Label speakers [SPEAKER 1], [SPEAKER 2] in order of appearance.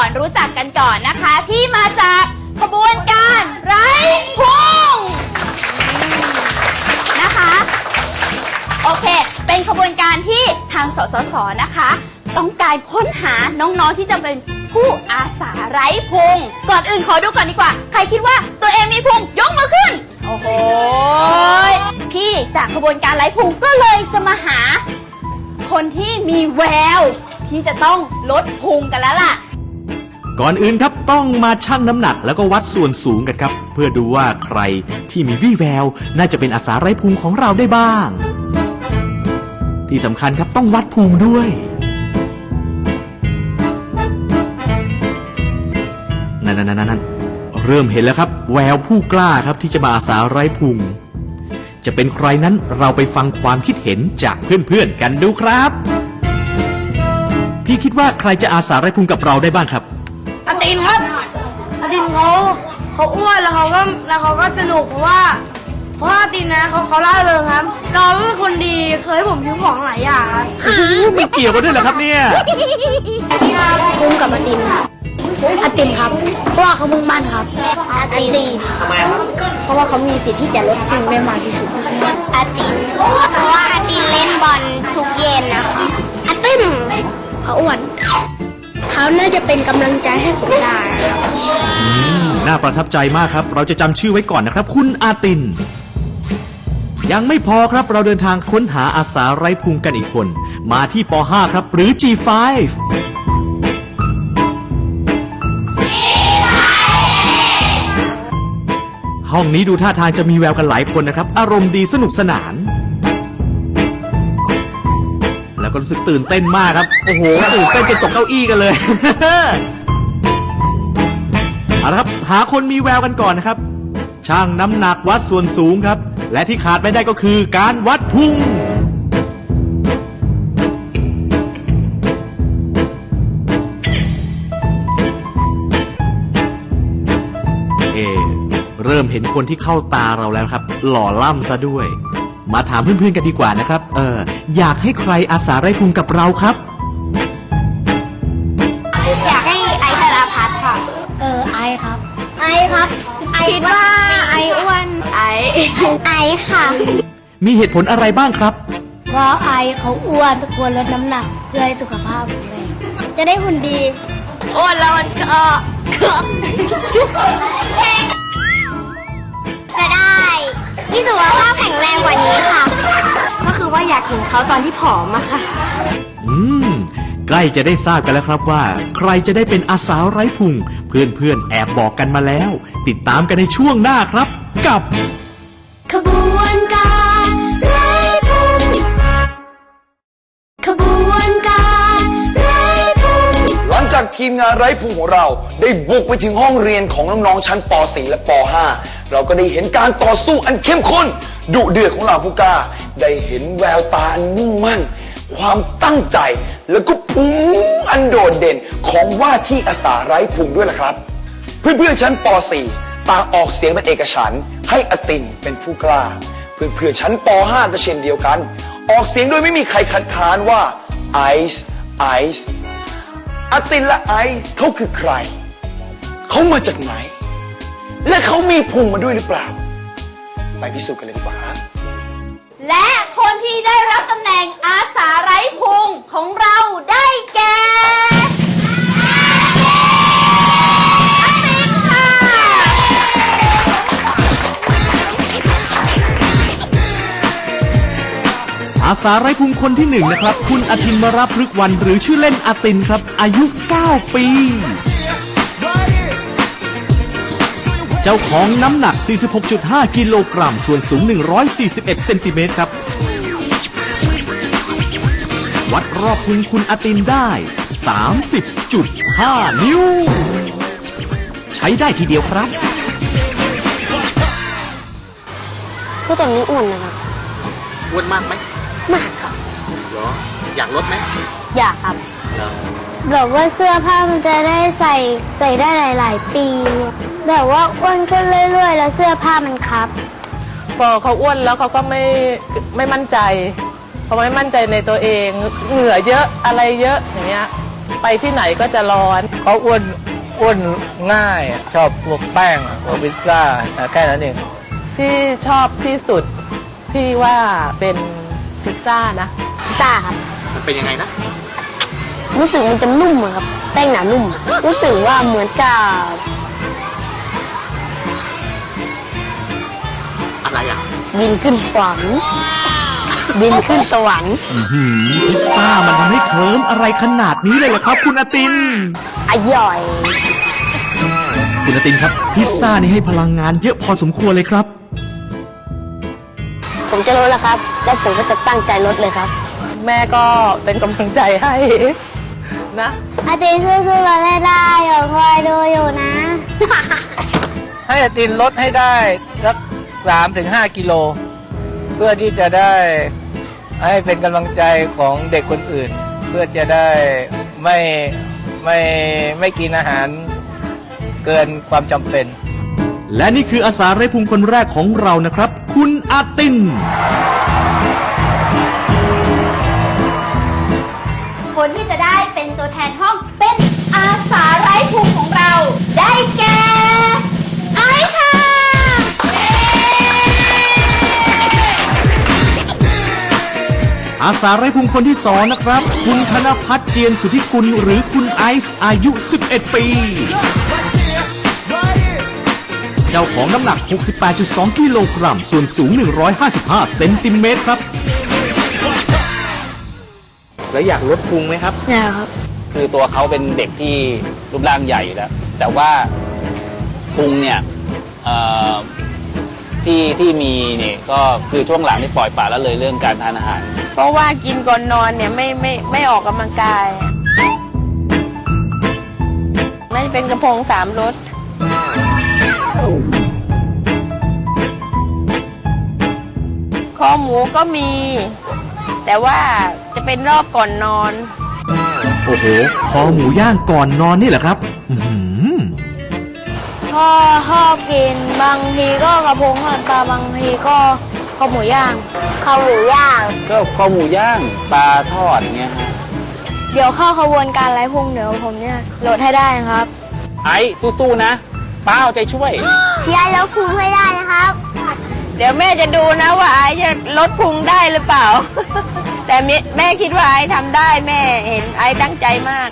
[SPEAKER 1] อนรู้จักกันก่อนนะคะ ที่มาจากขบวนการไร้พุงนะคะ โอเค เป็นขบวนการที่ทางสสสนะคะ ต้องการค้นหาน้องๆที่จะเป็นผู้อาสาไร้พุง ก่อนอื่นขอดูก่อนดีกว่า ใครคิดว่าตัวเองมีพุงยกมือขึ้น โอ้โหยพี่จากขบวนการไร้พุงก็เลยจะมาหา คนที่มีแววที่จะต้องลดพุงกันแล้วล่ะ
[SPEAKER 2] ก่อนอื่นครับต้องมาชั่งน้ำหนักแล้วก็วัดส่วนสูงกันครับ เพื่อดูว่าใครที่มีวี่แวว น่าจะเป็นอาสาไร้พุงของเราได้บ้าง ที่สำคัญครับต้องวัดพุงด้วย นั่นนั่นนั่นเริ่มเห็นแล้วครับ แววผู้กล้าครับที่จะมาอาสาไร้พุงจะเป็นใครนั้นเราไปฟังความคิดเห็นจากเพื่อนๆกันดูครับ พี่คิดว่าใครจะอาสาไร้พุงกับเราได้บ้างครับ
[SPEAKER 3] อาตินครับอาตินเขาเขาอ้วนแล้วเขาก็แล้วเขาก็สนุกเพราะว่า เพราะว่าอาตินนะเขาเขาล่าเริงครับเราเป็นคนดีเคยให้ผมทิ้งของหลายอย่างครับ
[SPEAKER 2] ไม่เกี่ยวกันด้วยเหรอครับเนี่ย
[SPEAKER 3] คุ้มกับอาตินครับอาตินครับ เพราะว่าเขามุ่งมั่นครับอาตินทำไมครับ เพราะว่าเขามีสิทธิ์ที่จะลดพุงได้มากที่สุด
[SPEAKER 4] อาตินเพราะว่าอาตินเล่นบอลทุกเย็นนะคะอาติน
[SPEAKER 3] เขาอ้วน เขาน่าจะเป็นกำลังใจให้ผมได้ครับ
[SPEAKER 2] น่าประทับใจมากครับ เราจะจำชื่อไว้ก่อนนะครับ คุณอาติน ยังไม่พอครับเราเดินทางค้นหาอาสาไร้พุงกันอีกคน มาที่ป .5 ครับ หรือ G5 ห้องนี้ดูท่าทางจะมีแววกันหลายคนนะครับ อารมณ์ดีสนุกสนาน แล้วก็รู้สึกตื่นเต้นมากครับ โอ้โหตื่นเต้นจนตกเก้าอี้กันเลยเอาละครับ หาคนมีแววกันก่อนนะครับ ช่างน้ำหนักวัดส่วนสูงครับ และที่ขาดไม่ได้ก็คือการวัดพุงเอะเริ่มเห็นคนที่เข้าตาเราแล้วครับ หล่อล่ำซะด้วย มาถามเพื่อนๆกันดีกว่านะครับ เออ อยากให้ใครอาสาไร้พุงกับเราครับ
[SPEAKER 4] อยากให้ไอธนาพัฒน์ค่ะ
[SPEAKER 3] เออไอครับ
[SPEAKER 4] ไอครับ ไอคิดว่าไออ้วน ไอ ไอค่ะ
[SPEAKER 2] มีเหตุผลอะไรบ้างครับ
[SPEAKER 3] เพราะไอเขาอ้วนควรลดน้ำหนักเพื่อให้สุขภาพแข็งแรงจะได้หุ่นดี
[SPEAKER 4] อ้วนแล้วมันก็จะได้ มีสุขภาพแข็งแรงกว่านี้ค่ะ
[SPEAKER 3] ก็คือว่าอยากเห็นเขาตอนที่ผอมอะค่ะ
[SPEAKER 2] อืม ใกล้จะได้ทราบกันแล้วครับว่า ใครจะได้เป็นอาสาไร้พุง เพื่อนๆ แอบบอกกันมาแล้ว ติดตามกันในช่วงหน้าครับ กับ
[SPEAKER 3] ขบวนการไร้พุงขบวนการไร้พุง
[SPEAKER 5] หลังจากทีมงานไร้ภูมิของเราได้บุกไปถึงห้องเรียนของน้องๆชั้นป .4 และป .5 เราก็ได้เห็นการต่อสู้อันเข้มข้นดุเดือดของเหล่าผู้กล้า ได้เห็นแววตาอันมุ่งมั่น ความตั้งใจแล้วก็ภูมิอันโดดเด่นของว่าที่อาสาไร้ภูมิด้วยล่ะครับ เพื่อนๆชั้นป .4 ต่างออกเสียงเป็นเอกฉันท์ให้อตินเป็นผู้กล้า เพื่อนๆชั้นป .5 ก็เช่นเดียวกัน ออกเสียงโดยไม่มีใครคัดค้านว่าไอซ์ไอซ์อตินและไอซ์เขาคือใคร เขามาจากไหน และเขามีพุงมาด้วยหรือเปล่า ไปพิสูจน์กันเลยดีกว่าครับ
[SPEAKER 1] และคนที่ได้รับตำแหน่งอาสาไร้พุงของเราได้แก่อาตินค่ะ
[SPEAKER 2] อาสาไร้พุงคนที่หนึ่งนะครับ คุณอาทินมรับพฤกษ์วันหรือชื่อเล่นอาตินครับ อายุ 9 ปี เจ้าของน้ำหนัก 46.5 กิโลกรัม ส่วนสูง 141 เซนติเมตรครับ วัดรอบพุงคุณอาตินได้ 30.5 นิ้ว ใช้ได้ทีเดียวครับ
[SPEAKER 3] ผู้ตอนนี้อ้วนนะครับ
[SPEAKER 2] อ้วนมากไหม
[SPEAKER 3] มากครับ
[SPEAKER 2] เหรออยากลดไหม
[SPEAKER 3] อยากครับ แบบว่าเสื้อผ้ามันจะได้ใส่ใส่ได้หลาย ๆ ปี แบบว่าอ้วนขึ้นเรื่อย ๆ แล้วเสื้อผ้ามันครับ
[SPEAKER 6] พอเขาอ้วนแล้วเขาก็ไม่ไม่มั่นใจพอไม่มั่นใจในตัวเองเหงื่อเยอะอะไรเยอะอย่างเงี้ยไปที่ไหนก็จะร้อน
[SPEAKER 7] เขาอ้วนอ้วนง่ายอะชอบพวกแป้งอะพวกพิซซ่าอะแค่นั้นเอง
[SPEAKER 6] ที่ชอบที่สุดพี่ว่าเป็นพิซซ่านะ
[SPEAKER 4] พิซซ่าครับ
[SPEAKER 2] มันเป็นยังไงนะ
[SPEAKER 4] รู้สึกมันจะนุ่มอะครับ แป้งหนานุ่ม รู้สึกว่าเหมือนกับ
[SPEAKER 2] อะไรอะ
[SPEAKER 4] บินขึ้นสวรรค์บินขึ้นสวรรค์
[SPEAKER 2] อื้อหือพิซซ่ามันทำให้เคลิ้มอะไรขนาดนี้เลยเหรอครับ คุณอาติน
[SPEAKER 4] อร่อย
[SPEAKER 2] คุณอาตินครับ พิซซ่านี่ให้พลังงานเยอะพอสมควรเลยครับ
[SPEAKER 4] ผมจะลดแล้วครับ แล้วผมก็จะตั้งใจลดเลยครับ
[SPEAKER 6] แม่ก็เป็นกำลังใจให้ นะ
[SPEAKER 4] อาติสู้ๆเราได้ได้อย่าคอยดูอยู่นะ
[SPEAKER 7] ให้อาตินลดให้ได้สักสามถึงห้ากิโล เพื่อที่จะได้ให้เป็นกำลังใจของเด็กคนอื่น เพื่อจะได้ไม่ไม่ไม่กินอาหารเกินความจำเป็น
[SPEAKER 2] และนี่คืออาสาไร้พุงคนแรกของเรานะครับ คุณอาติน
[SPEAKER 1] คนที่จะได้เป็นตัวแทนห้องเป็นอาสาไร้ภูมิของเรา ได้แก่ไอซ์ค่ะ
[SPEAKER 2] อาสาไร้พุงคนที่สองนะครับ คุณธนพัฒน์เจียนสุทธิกุลหรือคุณไอซ์อายุ 11 ปี เจ้าของน้ำหนัก 68.2 กิโลกรัม ส่วนสูง 155 เซนติเมตรครับ
[SPEAKER 7] แล้วอยากลดพุงไหมครับ
[SPEAKER 4] นะครับ
[SPEAKER 8] คือตัวเขาเป็นเด็กที่รูปร่างใหญ่อยู่แล้ว แต่ว่าพุงเนี่ยเอ่อที่ที่มีเนี่ยก็คือช่วงหลังนี่ปล่อยปละแล้วเลยเรื่องการทานอาหาร
[SPEAKER 3] เพราะว่ากินก่อนนอนเนี่ยไม่ไม่ไม่ออกกำลังกายไม่เป็นกระโปรงสามรสคอหมูก็มี แต่ว่าจะเป็นรอบก่อนนอน
[SPEAKER 2] โอ้โหคอหมูย่างก่อนนอนนี่แหละครับ อื้อหือ
[SPEAKER 4] ก็ชอบกินบางทีก็กระพงทอดปลาบางทีก็ข้าวหมูย่างข้าวหมูย่าง
[SPEAKER 8] ก็คอหมูย่างปลาทอดเงี้ยฮะ
[SPEAKER 4] เดี๋ยวเข้าขบวนการไร้พุงเดี๋ยวผมเนี่ยลดให้ได้นะครับ
[SPEAKER 8] ไอ้สู้ๆนะป้าเอาใจช่วย
[SPEAKER 4] ยายลดพุงให้ได้นะครับ
[SPEAKER 3] เดี๋ยวแม่จะดูนะว่าไอ้จะลดพุงได้หรือเปล่า แต่แม่คิดว่าไอ้ทำได้แม่เห็นไอ้ตั้งใจมาก